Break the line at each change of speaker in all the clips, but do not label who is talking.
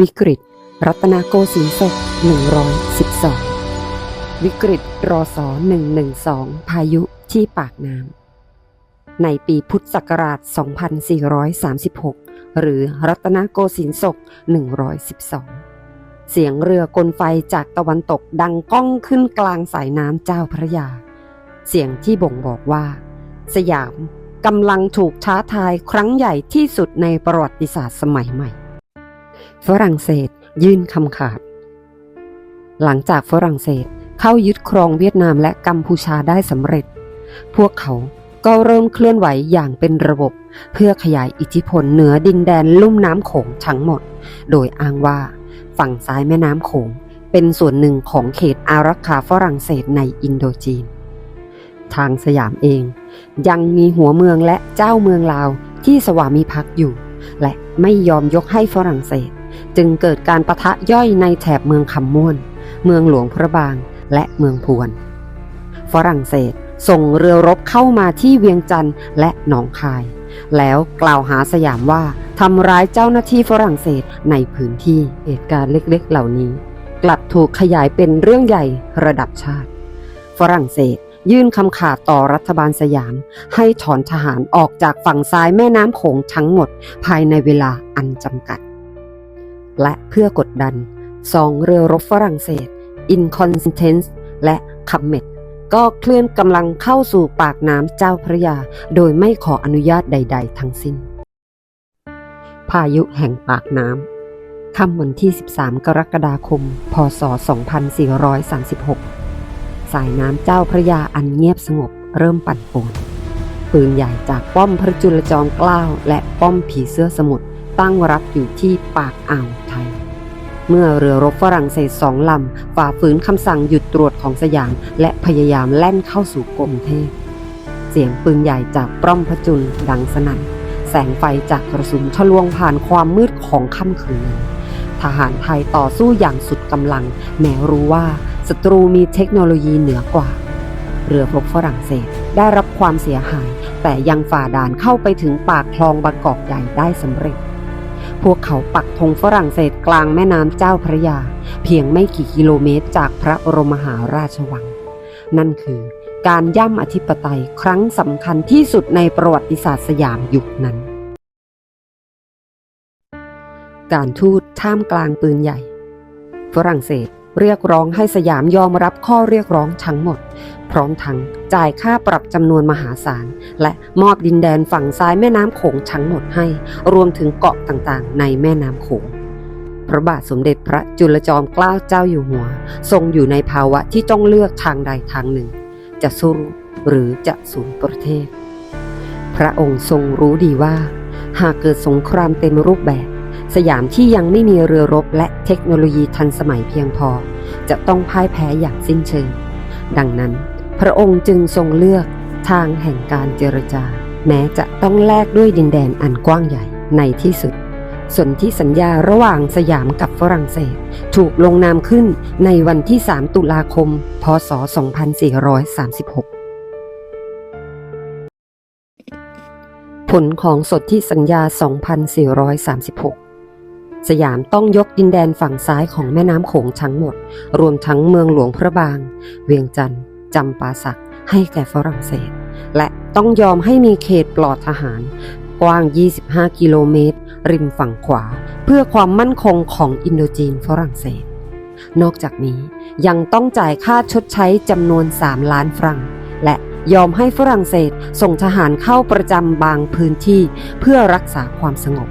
วิกฤต รัตนโกสินทร์ศก112 วิกฤตรอสอ112 พายุที่ปากน้ำ ในปีพุทธศักราช 2436 หรือรัตนโกสินทร์ศก112 เสียงเรือกลไฟจากตะวันตกดังก้องขึ้นกลางสายน้ำเจ้าพระยา เสียงที่บ่งบอกว่า สยามกำลังถูกท้าทายครั้งใหญ่ที่สุดในประวัติศาสตร์สมัยใหม่ ฝรั่งเศสยื่นคำขาด หลังจากฝรั่งเศสเข้ายึดครองเวียดนามและกัมพูชาได้สำเร็จ พวกเขาก็เริ่มเคลื่อนไหวอย่างเป็นระบบ เพื่อขยายอิทธิพลเหนือดินแดนลุ่มน้ำโขงทั้งหมด โดยอ้างว่าฝั่งซ้ายแม่น้ำโขงเป็นส่วนหนึ่งของเขตอารักขาฝรั่งเศสในอินโดจีน ทางสยามเอง ยังมีหัวเมืองและเจ้าเมืองลาวที่สวามิภักดิ์อยู่ และไม่ยอมยกให้ฝรั่งเศส จึงเกิดการประทะย่อยในแถบเมืองคำม่วน เมืองหลวงพระบางและเมืองพวน ฝรั่งเศสส่งเรือรบเข้ามาที่เวียงจันทร์และหนองคาย แล้วกล่าวหาสยามว่าทำร้ายเจ้าหน้าที่ฝรั่งเศสในพื้นที่เหตุการณ์เล็กๆ เหล่านี้ กลับถูกขยายเป็นเรื่องใหญ่ระดับชาติ ฝรั่งเศส ยื่นคำขาดต่อรัฐบาลสยาม ให้ถอนทหารออกจากฝั่งซ้ายแม่น้ำโขงทั้งหมดภายในเวลาอันจำกัด และเพื่อกดดันสองเรือรบฝรั่งเศส Inconsistence และคัมเมดก็เคลื่อนกำลังเข้าสู่ปากน้ำเจ้าพระยา โดยไม่ขออนุญาตใด ๆ ทั้งสิ้น พายุแห่งปากน้ำค่ำวันที่ 13 กรกฎาคม พศ 2436 สายน้ำเจ้าพระยาอันเงียบสงบเริ่มปั่นป่วนปืนใหญ่จากป้อมพระจุลจอมเกล้าและป้อมผีเสื้อสมุทรตั้งรับอยู่ที่ปากอ่าวไทย เมื่อเรือรบฝรั่งเศสสองลำฝ่าฝืนคำสั่งหยุดตรวจของสยาม และพยายามแล่นเข้าสู่กรุงเทพ เสียงปืนใหญ่จากป้อมพระจุลดังสนั่น แสงไฟจากกระสุนทะลวงผ่านความมืดของค่ำคืนทหารไทยต่อสู้อย่างสุดกำลัง แม้รู้ว่า ศัตรูมีเทคโนโลยีเหนือกว่า เรือรบฝรั่งเศสได้รับความเสียหาย แต่ยังฝ่าด่านเข้าไปถึงปากคลองบางกอกใหญ่ได้สำเร็จ พวกเขาปักธงฝรั่งเศสกลางแม่น้ำเจ้าพระยา เพียงไม่กี่กิโลเมตรจากพระบรมหาราชวัง นั่นคือการย่ำอธิปไตยครั้งสำคัญที่สุดในประวัติศาสตร์สยามยุคนั้น การทูตท่ามกลางปืนใหญ่ ฝรั่งเศส เรียกร้องให้สยามยอมรับข้อเรียกร้องทั้งหมด พร้อมทั้งจ่ายค่าปรับจำนวนมหาศาล และมอบดินแดนฝั่งซ้ายแม่น้ำโขงทั้งหมดให้ รวมถึงเกาะต่างๆ ในแม่น้ำโขงพระบาทสมเด็จพระจุลจอมเกล้าเจ้าอยู่หัว ทรงอยู่ในภาวะที่ต้องเลือกทางใดทางหนึ่ง จะสู้หรือจะสูญประเทศ พระองค์ทรงรู้ดีว่า หากเกิดสงครามเต็มรูปแบบ สยามที่ยังไม่มีเรือรบและเทคโนโลยีทันสมัยเพียงพอ จะต้องพ่ายแพ้อย่างสิ้นเชิง ดังนั้น พระองค์จึงทรงเลือกทางแห่งการเจรจา แม้จะต้องแลกด้วยดินแดนอันกว้างใหญ่ในที่สุดสนธิสัญญาระหว่างสยามกับฝรั่งเศส ถูกลงนามขึ้นในวันที่ 3 ตุลาคม พศ 2436 ผลของสนธิสัญญา 2436 สยามต้องยกดินแดนฝั่งซ้ายของแม่น้ำโขงทั้งหมด รวมทั้งเมืองหลวงพระบาง เวียงจันทร์จำปาสักให้แก่ฝรั่งเศส และต้องยอมให้มีเขตปลอดทหาร กว้าง 25 กิโลเมตร ริมฝั่งขวา เพื่อความมั่นคงของอินโดจีนฝรั่งเศส นอกจากนี้ยังต้องจ่ายค่าชดใช้จำนวน 3 ล้านฟรังและยอมให้ฝรั่งเศสส่งทหารเข้าประจำบางพื้นที่เพื่อรักษาความสงบ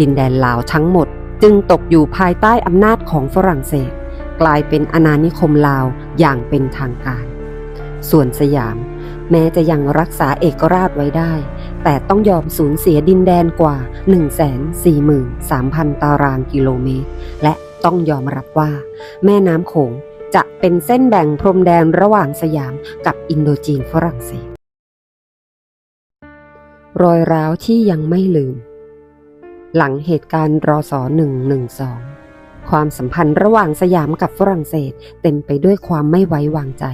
ดินแดนลาวทั้งหมด จึงตกอยู่ภายใต้อำนาจของฝรั่งเศส กลายเป็นอาณานิคมลาวอย่างเป็นทางการ ส่วนสยาม แม้จะยังรักษาเอกราชไว้ได้ แต่ต้องยอมสูญเสียดินแดนกว่า 143,000 ตารางกิโลเมตร และต้องยอมรับว่า แม่น้ำโขงจะเป็นเส้นแบ่งพรมแดนระหว่างสยามกับอินโดจีนฝรั่งเศส รอยร้าวที่ยังไม่ลืม หลังเหตุการณ์รอสอ112 ความสัมพันธ์ระหว่างสยามกับฝรั่งเศสเต็มไปด้วยความไม่ไว้วางใจ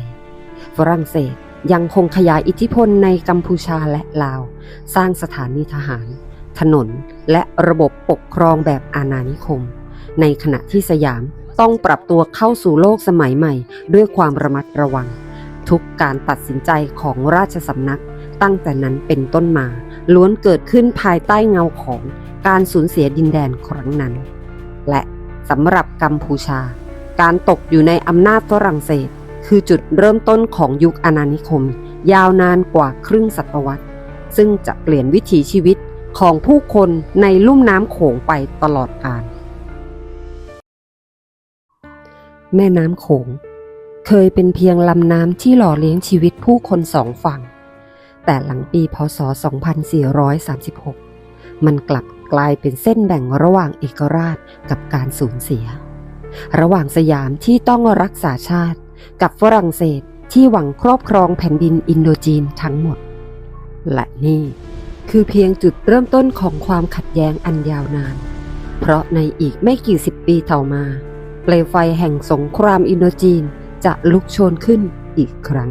ฝรั่งเศสยังคงขยายอิทธิพลในกัมพูชาและลาว สร้างสถานีทหาร ถนน และระบบปกครองแบบอาณานิคม ในขณะที่สยามต้องปรับตัวเข้าสู่โลกสมัยใหม่ ด้วยความระมัดระวัง ทุกการตัดสินใจของราชสำนักตั้งแต่นั้นเป็นต้นมา ล้วนเกิดขึ้นภายใต้เงาของการสูญเสียดินแดนครั้งนั้น และสำหรับกัมพูชา การตกอยู่ในอำนาจฝรั่งเศส คือจุดเริ่มต้นของยุคอาณานิคม ยาวนานกว่าครึ่งศตวรรษ ซึ่งจะเปลี่ยนวิถีชีวิตของผู้คนในลุ่มน้ำโขงไปตลอดกาลแม่น้ำโขง เคยเป็นเพียงลำน้ำที่หล่อเลี้ยงชีวิตผู้คนสองฝั่ง แต่หลังปีพศ 2436 มันกลับกลายเป็นเส้นแบ่งระหว่างเอกราชกับการสูญเสีย ระหว่างสยามที่ต้องรักษาชาติ กับฝรั่งเศสที่หวังครอบครองแผ่นดินอินโดจีนทั้งหมด และนี่คือเพียงจุดเริ่มต้นของความขัดแย้งอันยาวนาน เพราะในอีกไม่กี่สิบปีต่อมา เปลวไฟแห่งสงครามอินโดจีนจะลุกโชนขึ้นอีกครั้ง